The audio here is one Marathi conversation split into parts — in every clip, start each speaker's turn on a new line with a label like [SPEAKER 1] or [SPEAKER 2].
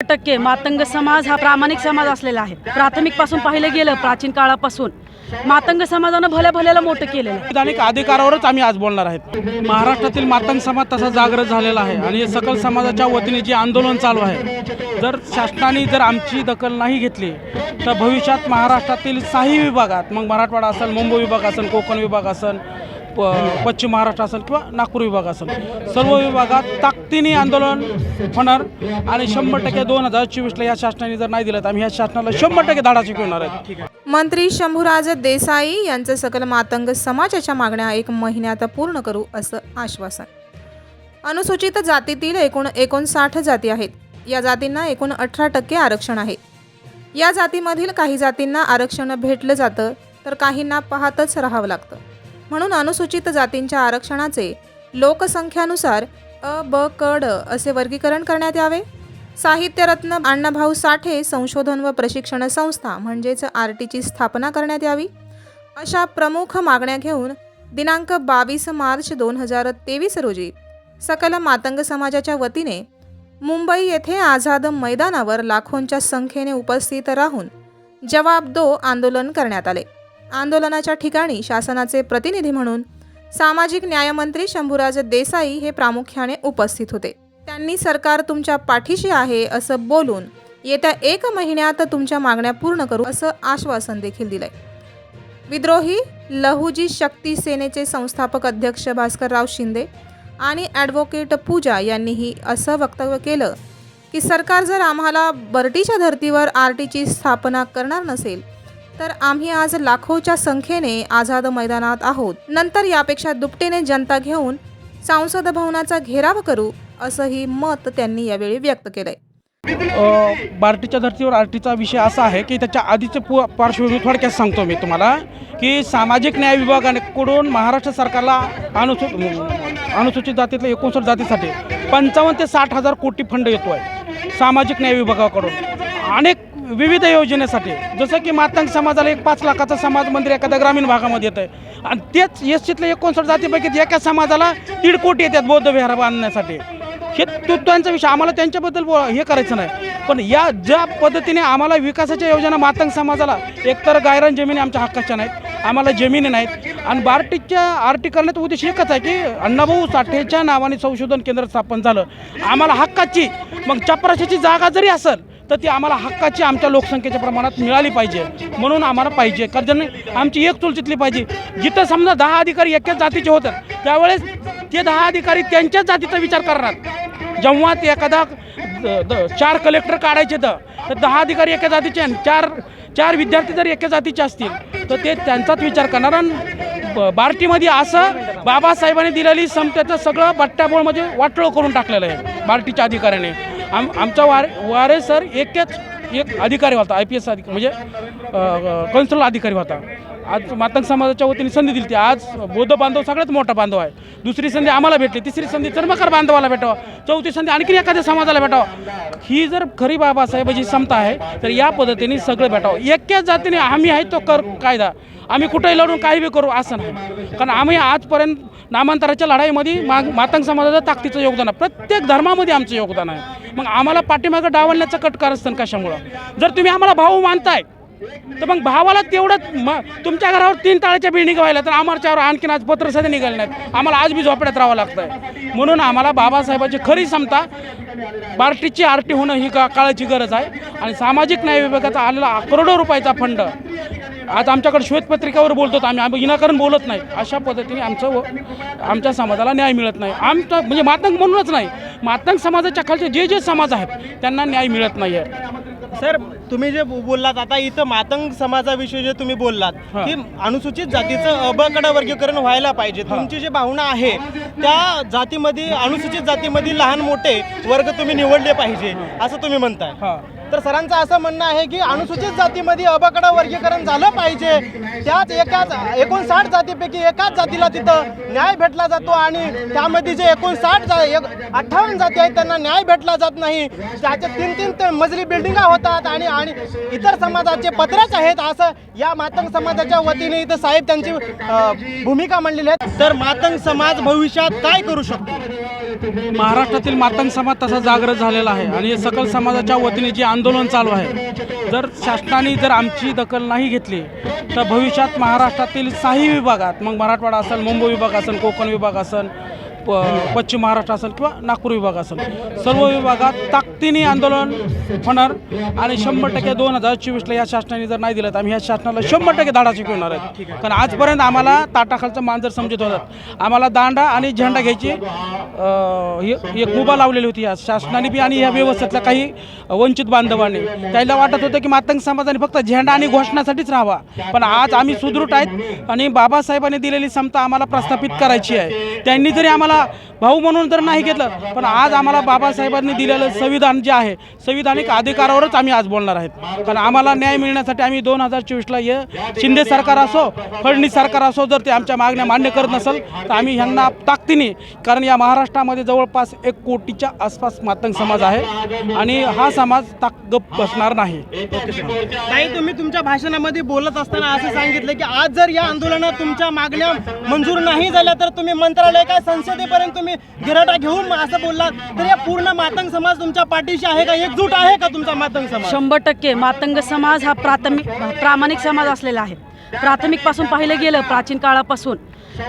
[SPEAKER 1] टक्के मातंग समाज हा प्रामाणिक समाज असलेला आहे. प्राथमिकपासून पाहिलं गेलं प्राचीन काळापासून. मातंग समाजानं भल्या भल्याला मोठं केलेलं आहे.
[SPEAKER 2] संविधानिक अधिकारावरच आम्ही आज बोलणार आहेत. महाराष्ट्रातील मातंग समाज तसा जागृत झालेला आहे आणि सकल समाजाच्या वतीने जे आंदोलन चालू आहे जर शासनाने जर आमची दखल नाही घेतली तर भविष्यात महाराष्ट्रातील साही विभागात मग मराठवाडा असेल मुंबई विभाग असेल कोकण विभाग असेल प- पश्चिम महाराष्ट्र असेल किंवा नागपूर विभाग असेल. सर्व विभागात ताकदीने आंदोलन होणार आणि शंभर टक्के दोन हजार चोवीसला या शासनाने जर नाही दिलं तर आम्ही या शासनाला शंभर टक्के धाडा शिकवणार आहेत.
[SPEAKER 3] मंत्री शंभूराज देसाई यांचं सकल मातंग समाजाच्या मागण्या एक महिन्यात पूर्ण करू असं आश्वासन. अनुसूचित जातीतील एकूण एकोणसाठ जाती आहेत. या जातींना एकूण अठरा टक्के आरक्षण आहे. या जातीमधील काही जातींना आरक्षण भेटलं जातं तर काहींना पाहतच राहावं लागतं. म्हणून अनुसूचित जातींच्या आरक्षणाचे लोकसंख्यानुसार अ ब कड असे वर्गीकरण करण्यात यावे. साहित्यरत्न अण्णाभाऊ साठे संशोधन व प्रशिक्षण संस्था म्हणजेच आर टीची स्थापना करण्यात यावी. अशा प्रमुख मागण्या घेऊन दिनांक बावीस मार्च दोन हजार तेवीस रोजी सकल मातंग समाजाच्या वतीने मुंबई येथे आझाद मैदानावर लाखोंच्या संख्येने उपस्थित राहून जवाब दो आंदोलन करण्यात आले. आंदोलनाच्या ठिकाणी शासनाचे प्रतिनिधी म्हणून सामाजिक न्यायमंत्री शंभूराज देसाई हे प्रामुख्याने उपस्थित होते. त्यांनी सरकार तुमच्या पाठीशी आहे असं बोलून येत्या एक महिन्यात तुमच्या मागण्या पूर्ण करू असं आश्वासन देखील दिलंय. विद्रोही लहुजी शक्ती सेनेचे संस्थापक अध्यक्ष भास्करराव शिंदे आणि ॲडव्होकेट पूजा यांनीही असं वक्तव्य केलं की सरकार जर आम्हाला बर्टीच्या धर्तीवर आर टीची स्थापना करणार नसेल तर आम्ही आज लाखोच्या संख्येने आझाद मैदानात आहोत. नंतर यापेक्षा दुपटीने जनता घेऊन संसद भवनाचा घेराव करू असंही मत त्यांनी यावेळी व्यक्त केलंय.
[SPEAKER 2] बार्टीच्या धर्तीवर आरटीचा विषय असा आहे की त्याच्या आधीचे पु पार्श्वभूमी थोडक्यात सांगतो मी तुम्हाला की सामाजिक न्याय विभागाकडून महाराष्ट्र सरकारला अनुसू अनुसूचित जातीतल्या एकोणसठ जातीसाठी पंचावन्न ते साठ हजार कोटी फंड येतो आहे सामाजिक न्याय विभागाकडून. अनेक विविध योजनेसाठी जसं की मातंग समाजाला एक पाच लाखाचं समाज मंदिर एखाद्या ग्रामीण भागामध्ये येतं आहे आणि तेच एसटीतल्या एकोणसाठ जातीपैकी एका समाजाला दीड कोटी येतात बौद्ध विहार बांधण्यासाठी. हे तो त्यांचा विषय आम्हाला त्यांच्याबद्दल बो- हे करायचं नाही. पण या ज्या पद्धतीने आम्हाला विकासाच्या योजना मातंग समाजाला एकतर गायरान जमिनी आमच्या हक्काच्या नाहीत आम्हाला जमिनी नाहीत आणि बार्टीच्या आरटी उद्देश एकच आहे की अण्णाभाऊ साठेच्या नावाने संशोधन केंद्र स्थापन झालं. आम्हाला हक्काची मग चपराशाची जागा जरी असेल तर ती आम्हाला हक्काची आमच्या लोकसंख्येच्या प्रमाणात मिळाली पाहिजे. म्हणून आम्हाला पाहिजे. कारण आमची एक चुलचितली पाहिजे. जिथं समजा दहा अधिकारी एकाच जातीचे होतात त्यावेळेस ते दहा अधिकारी त्यांच्याच जातीचा विचार करणार. जेव्हा ते एखादा द- चार कलेक्टर काढायचे तर दहा अधिकारी एका जातीचे आणि चार चार विद्यार्थी जर एका जातीचे असतील तर ते त्यांचाच विचार करणार. आणि ब- बार्टीमध्ये असं बाबासाहेबांनी दिलेली संपत्याचं सगळं बट्ट्याबोळमध्ये म्हणजे वाटोळं करून टाकलेलं आहे बार्टीच्या अधिकाऱ्याने. आम आमचा वारे वारे सर एकच एक अधिकारी होता आय पी एस अधिकारी म्हणजे कन्सुल अधिकारी होता. आज मातंग समाजाच्या वतीने संधी दिली ती. आज बौद्ध बांधव सगळ्यात मोठा बांधव आहे. दुसरी संधी आम्हाला भेटली. तिसरी संधी चर्मकार बांधवाला भेटावा. चौथी संधी आणखी एखाद्या समाजाला भेटावा. ही जर खरी बाबासाहेबाची क्षमता आहे तर या पद्धतीने सगळं भेटावं. एक्याच जातीने आम्ही आहे तो कर कायदा. आम्ही कुठेही लढून काही बी करू असं नाही. कारण आम्ही आजपर्यंत नामांतराच्या लढाईमध्ये मा मातंग समाजाचं ताकदीचं योगदान आहे. प्रत्येक धर्मामध्ये आमचं योगदान आहे. मग आम्हाला पाठीमागं डावलण्याचं कटकार असतं कशामुळं? जर तुम्ही आम्हाला भाऊ मानताय तर मग भावाला तेवढंच मग तुमच्या घरावर तीन ताळ्याच्या बिल्डिंग व्हायला तर आमच्यावर आणखीन आज पत्र सध्या निघाले नाहीत. आम्हाला आज बी झोपड्यात राहावं लागतंय. म्हणून आम्हाला बाबासाहेबाची खरी क्षमता पार्टीची आरटी होणं ही का काळाची गरज आहे. आणि सामाजिक न्याय विभागाचा आलेला करोडो रुपयाचा फंड. आज आमच्याकडे श्वेतपत्रिकावर बोलतो आम्ही आम्ही विनाकारण बोलत नाही. अशा पद्धतीने आमचं आमच्या समाजाला न्याय मिळत नाही. आमचं म्हणजे मातंग म्हणूनच नाही. मातंग समाजाच्या खालचे जे जे समाज आहेत त्यांना न्याय मिळत नाही आहे
[SPEAKER 4] सर तुम्ही जे बोललात आता इथं मातंग समाजाविषयी जे तुम्ही बोललात. की अनुसूचित जातीचं अबकड वर्गीकरण व्हायला पाहिजे. तुमची जी भावना आहे त्या जातीमध्ये अनुसूचित जातीमध्ये लहान मोठे वर्ग तुम्ही निवडले पाहिजे असं तुम्ही म्हणताय.
[SPEAKER 2] हां.
[SPEAKER 4] तर सरांचं असं म्हणणं आहे की अनुसूचित जातीमध्ये अबकड वर्गीकरण झालं पाहिजे. त्याच एकाच एकोणसाठ जातीपैकी एकाच जातीला तिथं न्याय भेटला जातो आणि त्यामध्ये जे एकोणसाठ जा एक अठ्ठावन्न जाती आहेत त्यांना न्याय भेटला जात नाही. त्याच्या तीन तीन ते मजली बिल्डिंगा होतात आणि आणि इतर समाजाचे पत्रच आहेत असं या मातंग समाजाच्या वतीने इथं साहेब त्यांची भूमिका मांडलेली आहे तर मातंग समाज भविष्यात काय करू शकतो?
[SPEAKER 2] महाराष्ट्रातील मातंग समाज तसा जागृत झालेला आहे आणि सकल समाजाच्या वतीने जे आंदोलन चालू आहे जर शासनाने जर आमची दखल नाही घेतली तर भविष्यात महाराष्ट्रातील साही विभागात मग मराठवाडा असेल मुंबई विभाग असेल कोकण विभाग असेल प पश्चिम महाराष्ट्र असेल किंवा नागपूर विभाग असेल. सर्व विभागात ताकदीने आंदोलन होणार आणि शंभर टक्के दोन हजार चोवीसला या शासनाने जर नाही दिलं तर आम्ही या शासनाला शंभर टक्के धाडा शिकवणार आहेत. कारण आजपर्यंत आम्हाला ताटाखालचं मांजर समजत होतात आम्हाला दांडा आणि झेंडा घ्यायची हे- एक मुभा लावलेली होती या शासनाने बी आणि या व्यवस्थेतल्या काही वंचित बांधवांनी. त्याला वाटत होतं की मातंग समाजाने फक्त झेंडा आणि घोषणासाठीच राहावा. पण आज आम्ही सुदृढ आहेत आणि बाबासाहेबांनी दिलेली समता आम्हाला प्रस्थापित करायची आहे. त्यांनी जरी आम्हाला भाऊ म्हणून तर नाही घेतलं. पण आज आम्हाला बाबासाहेबांनी दिलेलं संविधान जे आहे संविधानिक अधिकारावरच आम्ही आज बोलणार आहेत. कारण आम्हाला न्याय मिळण्यासाठी आम्ही दोन हजार चोवीसला हे शिंदे सरकार असो फडणवीस सरकार असो जर ते आमच्या मागण्या मान्य करत नसेल तर आम्ही ह्यांना ताकदीने कारण या महाराष्ट्रामध्ये जवळपास एक कोटीच्या आसपास मातंग समाज आहे आणि हा समाज ताक गप बसणार नाही.
[SPEAKER 4] ताई तुम्ही तुमच्या भाषणामध्ये बोलत असताना असं सांगितलं की आज जर या आंदोलनात तुमच्या मागण्या मंजूर नाही झाल्या तर तुम्ही मंत्रालय काय संसद संसदेपर्यंत तुम्ही गिराटा घेऊन असं बोललात तर या पूर्ण मातंग समाज तुमच्या पाठीशी आहे का? एकजूट आहे का तुमचा मातंग समाज?
[SPEAKER 1] शंभर टक्के. मातंग समाज हा प्राथमिक प्रामाणिक समाज असलेला आहे. प्राथमिकपासून पाहिलं गेलं प्राचीन काळापासून.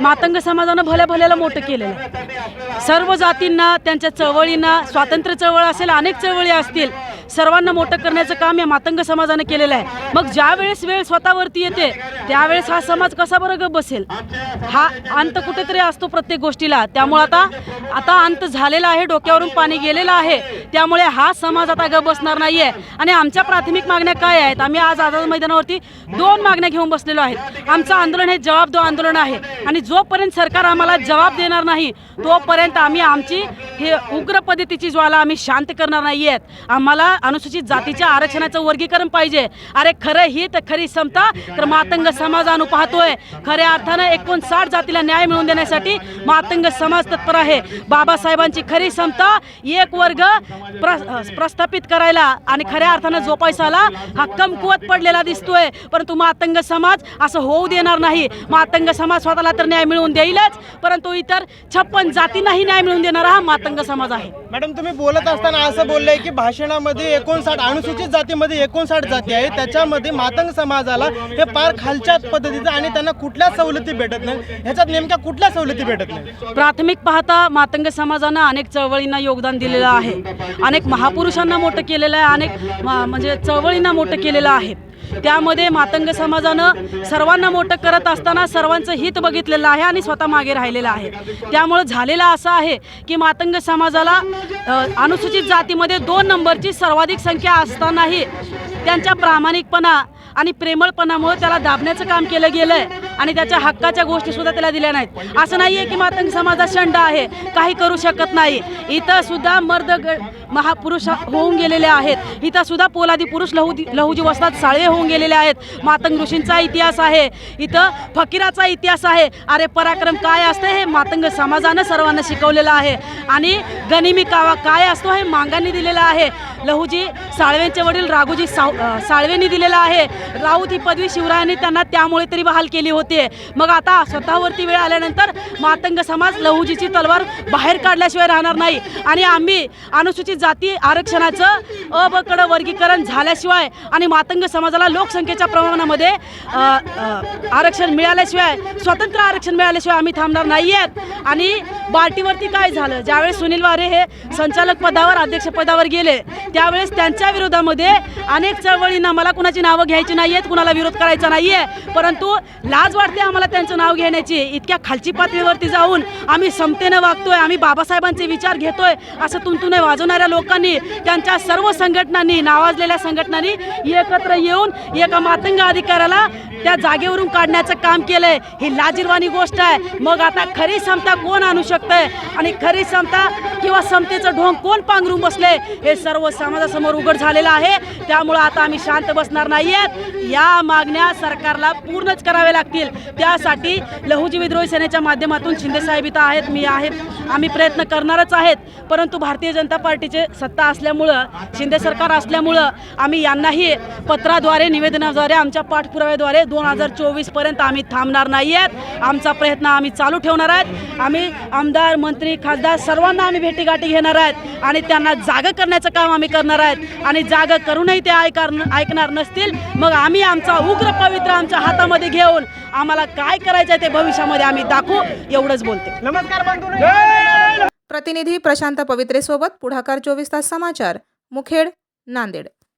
[SPEAKER 1] मातंग समाजानं भल्या भल्याला मोठं केलेलं आहे. सर्व जातींना त्यांच्या चळवळींना स्वातंत्र्य चळवळ असेल अनेक चळवळी असतील सर्वांना मोठं करण्याचं काम या मातंग समाजानं केलेलं आहे. मग ज्यावेळेस वेळ स्वतःवरती येते त्यावेळेस हा समाज कसा बरं बसेल? हा अंत कुठेतरी असतो प्रत्येक गोष्टीला. त्यामुळे आता आता अंत झालेला आहे डोक्यावरून पाणी गेलेलं आहे. त्यामुळे हा समाज आता ग बसणार नाहीये. आणि आमच्या प्राथमिक मागण्या काय आहेत? आम्ही आज आझाद मैदानावरती दोन मागण्या घेऊन बसलेलो आहेत. आमचं आंदोलन हे जबाबदार आंदोलन आहे. आणि जोपर्यंत सरकार आम्हाला जबाब देणार नाही तोपर्यंत आम्ही आमची हे उग्र पद्धतीची ज्वाला आम्ही शांत करणार नाही आहेत आम्हाला अनुसूचित जातीच्या आरक्षणाचं वर्गीकरण पाहिजे. अरे खरं ही तर खरी समता तर मातंग समाज अनु पाहतोय. खऱ्या अर्थानं एकोणसाठ जातीला न्याय मिळवून देण्यासाठी मातंग समाज तत्पर आहे. बाबासाहेबांची खरी समता एक वर्ग प्र प्रस्थापित करायला आणि खऱ्या अर्थानं जोपायसाला हा कमकुवत पडलेला दिसतोय. परंतु मातंग समाज असं होऊ देणार नाही. मातंग समाज स्वतःला तर न्याय मिळवून देईलच. परंतु इतर छप्पन जातींनाही न्याय मिळवून देणारा हा मातंग समाज आहे.
[SPEAKER 4] मॅडम तुम्ही बोलत असताना असं बोललंय की भाषणामध्ये एकोणसाठ अनुसूचित जातीमध्ये एकोणसाठ जाती आहे त्याच्यामध्ये मातंग समाजाला हे फार खालच्या पद्धतीचं आणि त्यांना कुठल्या सवलती भेटत नाही? ह्याच्यात नेमक्या कुठल्या सवलती भेटत नाही?
[SPEAKER 1] प्राथमिक पाहता मातंग समाजानं अनेक चळवळींना योगदान दिलेलं आहे. अनेक महापुरुषांना मोठं केलेलं आहे. अनेक म्हणजे चळवळींना मोठं केलेलं आहे. त्यामध्ये मातंग समाजानं सर्वांना मोठं करत असताना सर्वांचं हित बघितलेलं आहे आणि स्वतः मागे राहिलेलं आहे. त्यामुळं झालेलं असं आहे की मातंग समाजाला अनुसूचित जातीमध्ये दोन नंबरची सर्वाधिक संख्या असतानाही त्यांच्या प्रामाणिकपणा आणि प्रेमळपणामुळे त्याला दाबण्याचं काम केलं गेलं आहे आणि त्याच्या हक्काच्या गोष्टी सुद्धा त्याला दिल्या नाहीत. असं नाहीये की मातंग समाजात शंड आहे काही करू शकत नाही. इथं सुद्धा मर्द ग- महापुरुष होऊन गेलेले आहेत. इथं सुद्धा पोलादी पुरुष लहू लहूजी वस्तात साळवे होऊन गेलेले आहेत. मातंग ऋषींचा इतिहास आहे. इथं फकीराचा इतिहास आहे. अरे पराक्रम काय असतं हे मातंग समाजानं सर्वांना शिकवलेलं आहे. आणि गनिमी कावा काय असतो हे मांगांनी दिलेलं आहे. लहूजी साळवेंचे वडील राघोजी साव साळवेंनी दिलेलं आहे. राऊत ही पदवी शिवरायांनी त्यांना त्यामुळे तरी बहाल केली होती. मग आता स्वतःवरती वेळ आल्यानंतर मातंग समाज लहूजीची तलवार बाहेर काढल्याशिवाय राहणार नाही. आणि आम्ही अनुसूचित जाती आरक्षणाचं अबकड वर्गीकरण झाल्याशिवाय आणि मातंग समाजाला लोकसंख्येच्या प्रमाणामध्ये आरक्षण मिळाल्याशिवाय स्वतंत्र आरक्षण मिळाल्याशिवाय आम्ही थांबणार नाही आहेत आणि बार्टीवरती काय झालं? ज्यावेळेस सुनील वारे हे संचालक पदावर अध्यक्ष पदावर गेले त्यावेळेस त्यांच्या विरोधामध्ये अनेक चळवळींना मला कुणाची नावं घ्यायची नाही आहेत कुणाला विरोध करायचा नाही आहे परंतु लाज वाटते आम्हाला त्यांचं नाव घेण्याची. इतक्या खालची पातळीवरती जाऊन आम्ही समतेनं वागतोय आम्ही बाबासाहेबांचे विचार घेतोय असं तुंतुने वाजवणाऱ्या लोकांनी त्यांच्या सर्व संघटनांनी नावाजलेल्या संघटनांनी एकत्र येऊन एका मातंग अधिकाऱ्याला त्या जागेवरून काढण्याचं काम केलंय. ही लाजीरवाणी गोष्ट आहे. मग आता खरी समता कोण आणू शकतंय? आणि खरी समता किंवा समतेचं ढोंग कोण पांघरून बसले हे सर्व समाजासमोर उघड झालेलं आहे. त्यामुळं आता आम्ही शांत बसणार नाही आहेत या मागण्या सरकारला पूर्णच कराव्या लागतील. त्यासाठी लहुजी विद्रोही सेनेच्या माध्यमातून शिंदेसाहेब इथं आहेत मी आहे आम्ही प्रयत्न करणारच आहेत. परंतु भारतीय जनता पार्टीचे सत्ता असल्यामुळं शिंदे सरकार असल्यामुळं आम्ही यांनाही पत्राद्वारे निवेदनाद्वारे आमच्या पाठपुराव्याद्वारे दोन हजार चोवीसपर्यंत आम्ही थांबणार नाही आहेत आमचा प्रयत्न आम्ही चालू ठेवणार आहेत. आम्ही आमदार मंत्री खासदार सर्वांना आम्ही भेटीगाठी घेणार आहेत आणि त्यांना जागं करण्याचं काम आम्ही करणार आहेत. आणि जागं करूनही ते ऐकार ऐकणार नसतील मग आम्ही आमचा उग्र पवित्र आमच्या हातामध्ये घेऊन आम्हाला काय करायचं आहे ते भविष्यामध्ये आम्ही दाखवू एवढंच बोलते.
[SPEAKER 4] नमस्कार बंधू.
[SPEAKER 3] प्रतिनिधी प्रशांत पवित्रेसोबत पुढाकार चोवीस तास समाचार मुखेड नांदेड.